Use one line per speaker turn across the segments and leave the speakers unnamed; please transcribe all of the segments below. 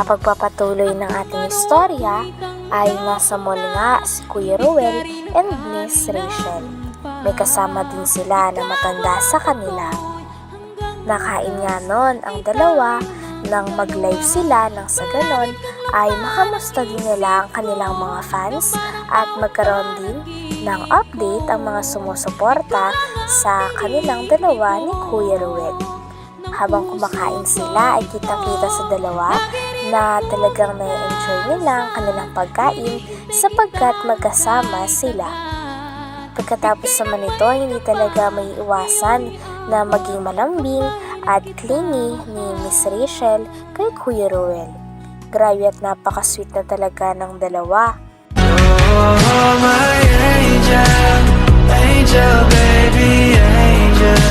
Pagpapatuloy ng ating istorya ay nasa mall nga si Kuya Ruel and Miss Rachel. May kasama din sila na matanda sa kanila. Nakain nga nun ang dalawa nang mag-live sila nang sa ganon ay makamusta din nila ang kanilang mga fans at magkaroon din ng update ang mga sumusuporta sa kanilang dalawa ni Kuya Ruel. Habang kumakain sila ay kitang-kita sa dalawa na talagang na-enjoy nila ang kanilang pagkain sapagkat magkasama sila. Pagkatapos naman nito, hindi talaga may iwasan na maging malambing at clingy ni Miss Rachel kay Kuya Ruel. Grabe at napaka-sweet na talaga ng dalawa.
Oh, my angel, angel, baby, angel.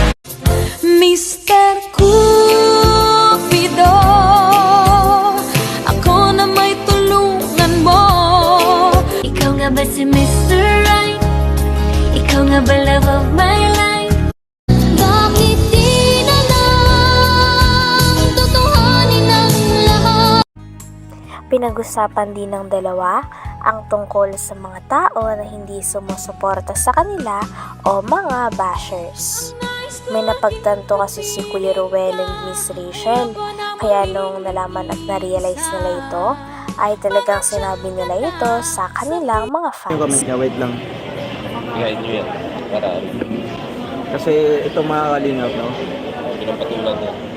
Pinag-usapan din ng dalawa ang tungkol sa mga tao na hindi sumusuporta sa kanila o mga bashers. May napagtanto kasi si Kuya Ruel and Miss Rachel, kaya nung nalaman at na-realize nila ito, ay talagang sinabi nila ito sa kanilang mga fans.
niya, wait lang.
Igayin nyo yan para
Kasi ito mga kalingap, no?
pinapatulan na.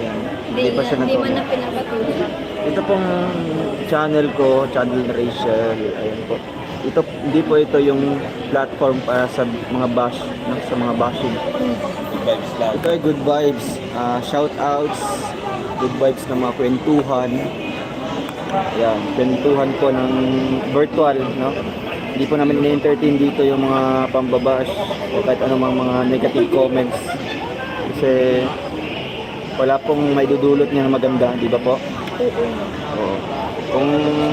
Yan. Hindi pa siya nag Ito pong channel ko, channel na Rachel, ayun po. Ito, hindi po ito yung platform para sa mga bash, sa mga bashing.
Good vibes lang.
Ito ay good vibes, ah, shout outs, good vibes ng mga kwentuhan. Yan, kwentuhan po ng virtual, no? Hindi po namin na-entertain dito yung mga pambabash o kahit anumang mga negative comments. Kasi wala pong may dudulot niya na maganda, di ba po? Oo. Kung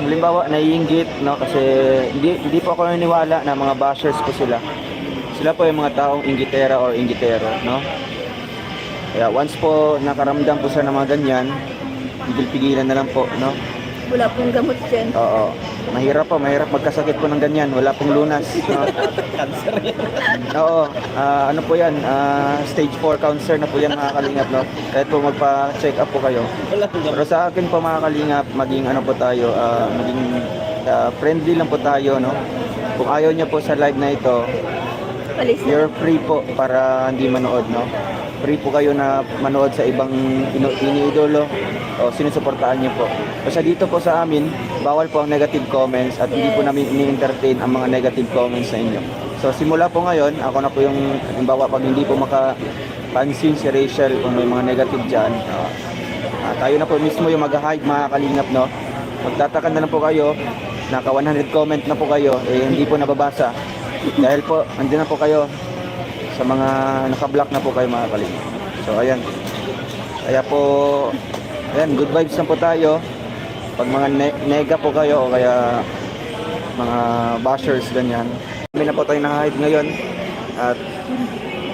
halimbawa naiinggit, no, kasi hindi, hindi po ako naniniwala na mga bashers po sila. Sila po yung mga taong inggitera or inggitero, no? Kaya once po nakaramdam po sila ng mga ganyan, pigil-pigilan na lang po, no?
Wala pong gamot dyan.
Oo. Mahirap po, mahirap magkasakit po ng ganyan. Wala pong lunas. No?
Cancer yan.
Oo. ah, ano po yan? ah, stage 4 cancer na po yan mga kalingap, no? Kahit po magpa-check up po kayo.
Wala
Pero sa akin po mga kalingap, maging ano po tayo, ah, maging ah, friendly lang po tayo, no? Kung ayaw niya po sa live na ito,
Na.
you're free po para hindi manood, no? Free po kayo na manood sa ibang ino- iniidolo o sinusuportahan niyo po. Basta dito po sa amin, bawal po ang negative comments at hindi po namin ini-entertain ang mga negative comments sa inyo. So simula po ngayon, ako na po yung, halimbawa pag hindi po makapansin si Rachel kung may mga negative dyan, ah, ah, tayo na po mismo yung mag-hide mga kalingap, no? Magtataka na lang po kayo, naka 100 comment na po kayo, eh hindi po nababasa. Dahil po, andyan na po kayo sa mga naka-block na po kayo mga kalingap. So ayan. Kaya po, ayan, good vibes lang po tayo. Pag mga ne- nega po kayo o kaya mga bashers ganyan. Kami na po tayo na-hide ngayon. At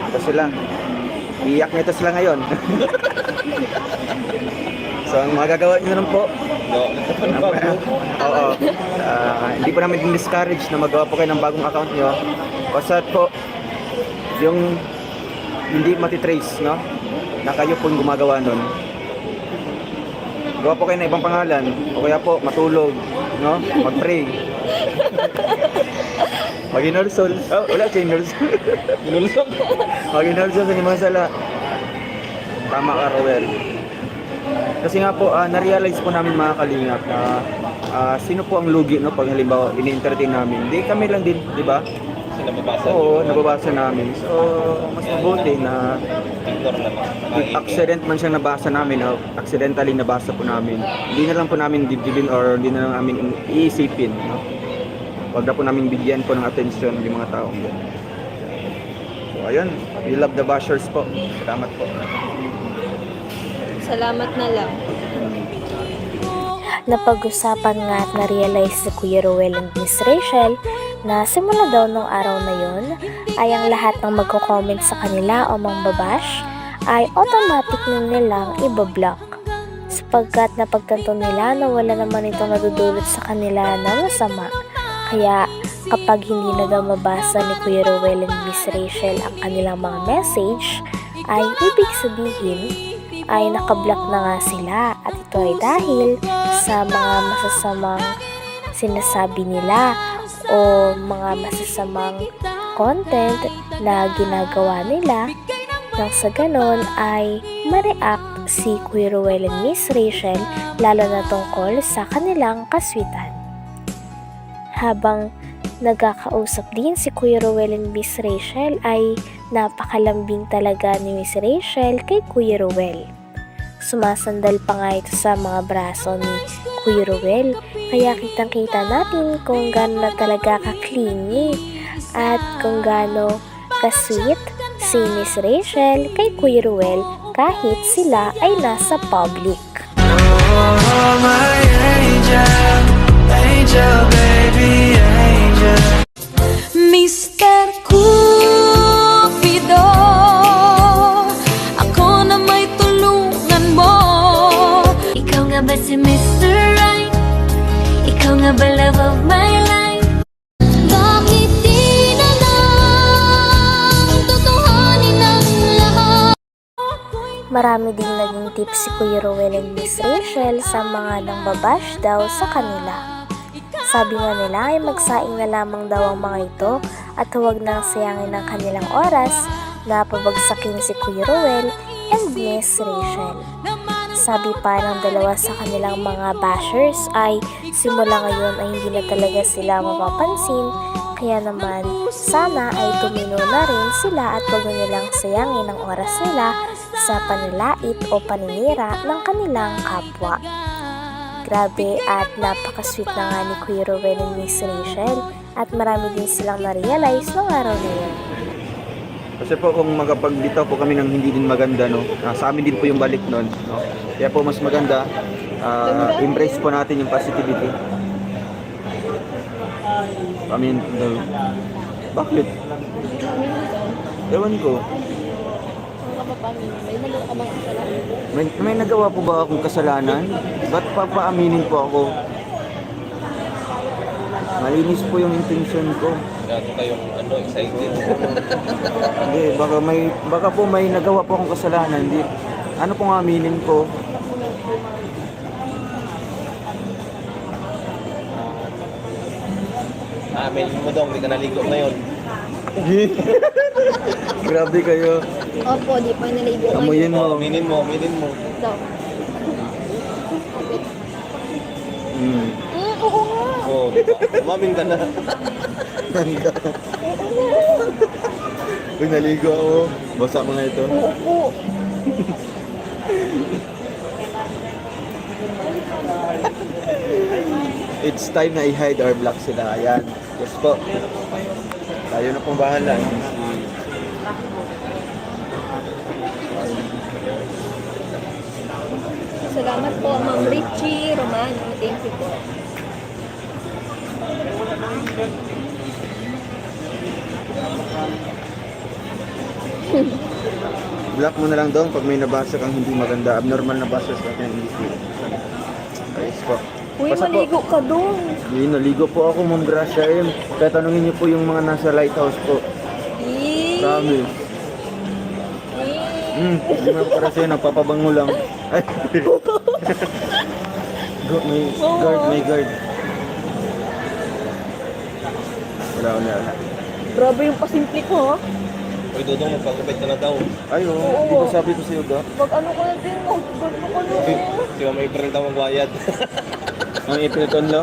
ito sila. Iyak nito sila ngayon. so ang magagawa nyo lang po. Oo. Ah, hindi po namin discourage na magawa po kayo ng bagong account nyo. Basta po, yung hindi matitrace, no? Na kayo po yung gumagawa nun. Gawa po kayo ng ibang pangalan. O kaya po, matulog, no? Mag-pray. Mag-inursol. Oh, wala siya inursol.
Inulusok.
Mag-inursol sa mga sala. Tama ka, Rowel. Kasi nga po, ah, na-realize po namin mga kalingap na ah, sino po ang lugi no pag halimbawa ini-entertain namin. Di kami lang din, di ba?
Kasi nababasa.
Oo, nababasa namin. So, mas mabuti na accident man siyang nabasa namin, o accidentally nabasa po namin, hindi na lang po namin dibdibin or hindi na lang namin iisipin. No? Huwag na po namin bigyan po ng atensyon yung mga taong yun. So, ayun. We love the bashers po. Salamat po.
Salamat na lang.
Napag-usapan nga at na-realize ni Kuya Ruel and Miss Rachel na simula daw nung araw na yun ay ang lahat ng magko-comment sa kanila o mangbabash ay automatic na nilang ibablock sapagkat napagtanto nila na wala naman itong nadudulot sa kanila na masama. Kaya kapag hindi na daw mabasa ni Kuya Ruel and Miss Rachel ang kanilang mga message ay ibig sabihin ay nakablock na nga sila at ito ay dahil sa mga masasamang sinasabi nila o mga masasamang content na ginagawa nila nang sa ganon ay ma-react si Kuya Ruel and Miss Rachel lalo na tungkol sa kanilang kaswitan. Habang nagkakausap din si Kuya Ruel and Miss Rachel ay napakalambing talaga ni Miss Rachel kay Kuya Ruel. Sumasandal pa nga ito sa mga braso ni Kuya Ruel kaya kitang kita natin kung gaano na talaga ka-clingy at kung gaano ka-sweet si Miss Rachel kay Kuya Ruel kahit sila ay nasa public.
Oh, my angel, angel, baby, angel.
Si Mr. Right? Ikaw nga ba love of my life? Bakit di na lang Tutuhanin ang lahat?
Marami ding naging tips si Kuya Ruel and Miss Rachel sa mga nang babash daw sa kanila. Sabi nga nila ay magsaing na lamang daw ang mga ito at huwag nang sayangin ang kanilang oras na pabagsakin si Kuya Ruel and Miss Rachel. Sabi pa ng dalawa sa kanilang mga bashers ay simula ngayon ay hindi na talaga sila mapapansin kaya naman sana ay tumino na rin sila at huwag nilang sayangin ang oras nila sa panilait o paninira ng kanilang kapwa. Grabe at napaka-sweet na nga ni Kuya Ruel and Miss Rachel at marami din silang na-realize nung araw na yun.
Kasi po kung magapagbitaw po kami ng hindi din maganda, no? ah, sa amin din po yung balik nun. No? Kaya po mas maganda, ah, embrace po natin yung positivity. I mean, the... Bakit? Ewan ko. May, may nagawa po ba akong kasalanan? Ba't papaaminin po ako? Malinis po yung intention ko.
Gago kayong ano, excited.
Hindi, baka may baka po may nagawa po akong kasalanan. Hindi. Ano pong aminin ko?
Amin mo daw, hindi ka naligo ngayon.
Grabe kayo.
Opo, di pa naligo ngayon.
Amuyin mo.
Aminin mo, aminin mo.
Ito.
Hmm.
Mm, oo nga.
Oo? Umamin ka na.
Uy, naligo ako. Basa mo na ito.
Opo.
It's time na i-hide or block sila. Ayan. Yes po. Tayo na pong bahala.
Salamat po, Ma'am Richie Romano. Thank you po.
Block mo na lang doon pag may nabasa kang hindi maganda. Abnormal na basa sa akin. Hindi po. Ayos po.
Uy,
Basta po.
maligo ka doon.
Hindi, naligo po ako, Ma'am Gracia. Ayun. Kaya tanungin niyo po yung mga nasa lighthouse po.
Eh,
Promise.
eh.
Hmm, hindi mo para sa'yo, nagpapabango lang. Ay. May guard, may guard. Wala, wala.
Grabe yung pasimple ko, ha?
Uy, Dodong, magpagkabit ka na daw.
Ay, oo. Di ba sabi ko sa'yo, ga?
Pag ano ko na din, oh, ano ko na.
Si Mama April daw magbayad.
Ma'am April Tonlo?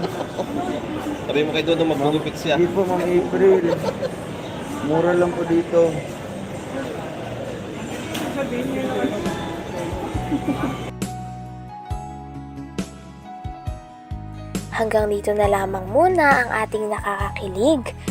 Sabi mo kay Dodong magugupit siya.
Hindi po, Ma'am April. Mura lang po dito.
Hanggang dito na lamang muna ang ating nakakakilig